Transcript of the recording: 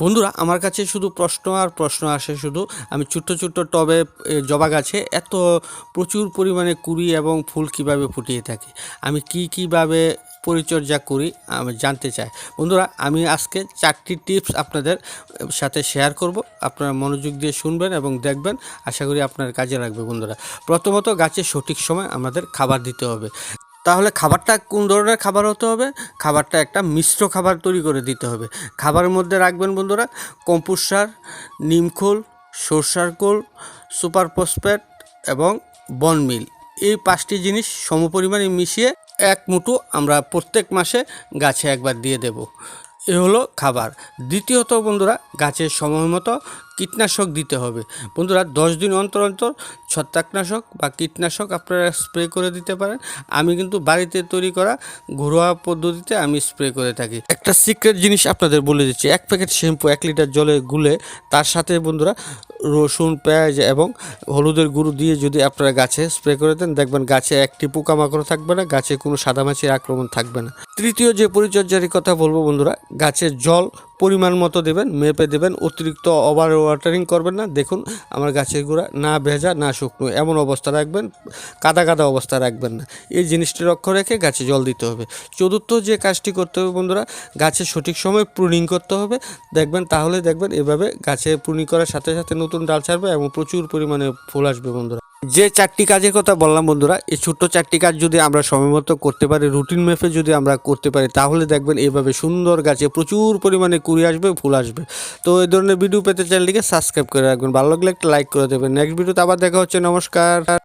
বন্ধুরা, আমার কাছে শুধু প্রশ্ন আর প্রশ্ন আসে শুধু। আমি ছোট্ট ছোট্ট টবে জবা গাছে এত প্রচুর পরিমাণে কুড়ি এবং ফুল কীভাবে ফুটিয়ে থাকি, আমি কি কীভাবে পরিচর্যা করি, আমি জানতে চাই। বন্ধুরা, আমি আজকে চারটি টিপস আপনাদের সাথে শেয়ার করব, আপনারা মনোযোগ দিয়ে শুনবেন এবং দেখবেন, আশা করি আপনার কাজে লাগবে বন্ধুরা। প্রথমত, গাছে সঠিক সময় আমাদের খাবার দিতে হবে। তাহলে খাবারটা কোন ধরনের খাবার হতে হবে? খাবারটা একটা মিশ্র খাবার তৈরি করে দিতে হবে। খাবারের মধ্যে রাখবেন বন্ধুরা কম্পোস্ট সার নিমখোল সরষার খোল, সুপার ফসফেট এবং বনমিল এই পাঁচটি জিনিস সমপরিমাণে মিশিয়ে এক মুঠো আমরা প্রত্যেক মাসে গাছে একবার দিয়ে দেব। এ হলো খাবার। দ্বিতীয়ত বন্ধুরা গাছের সময় মতো কীটনাশক দিতে হবে। বন্ধুরা, দশ দিন অন্তর অন্তর ছত্রাকনাশক বা কীটনাশক আপনারা স্প্রে করে দিতে পারেন। আমি কিন্তু বাড়িতে তৈরি করা ঘরোয়া পদ্ধতিতে আমি স্প্রে করে থাকি। একটা সিক্রেট জিনিস আপনাদের বলে দিচ্ছি, এক প্যাকেট শ্যাম্পু এক লিটার জলে গুলে তার সাথে বন্ধুরা রসুন, পেঁয়াজ এবং হলুদের গুঁড়ো দিয়ে যদি আপনারা গাছে স্প্রে করে দেন, দেখবেন গাছে একটি পোকামাকড় থাকবে না, গাছে কোনো সাদামাছির আক্রমণ থাকবে না। তৃতীয় যে পরিচর্যার কথা বলব বন্ধুরা গাছের জল পরিমাণ মতো দেবেন, মেপে দেবেন, অতিরিক্ত ওভার ওয়াটারিং করবেন না। দেখুন, আমার গাছের গোড়া না ভেজা, না শুকনো, এমন অবস্থা রাখবেন, কাদা কাদা অবস্থা রাখবেন না। এই জিনিসটি লক্ষ্য রেখে গাছে জল দিতে হবে। চতুর্থ যে কাজটি করতে হবে বন্ধুরা, গাছে সঠিক সময় প্রুনিং করতে হবে। দেখবেন, তাহলে দেখবেন এভাবে গাছে প্রুনিং করার সাথে সাথে নতুন ডাল ছাড়বে এবং প্রচুর পরিমাণে ফুল আসবে বন্ধুরা। যে চারটি কাজের কথা বললাম বন্ধুরা, এই ছোট্ট চারটি কাজ যদি আমরা সময়মতো করতে পারি রুটিন মেপে যদি আমরা করতে পারি, তাহলে দেখবেন এইভাবে সুন্দর গাছে প্রচুর পরিমাণে কুড়ি আসবে, ফুল আসবে। তো এই ধরনের ভিডিও পেতে চ্যানেলটিকে সাবস্ক্রাইব করে রাখবেন, ভালো লাগলে একটা লাইক করে দেবেন। নেক্সট ভিডিওতে আবার দেখা হচ্ছে, নমস্কার।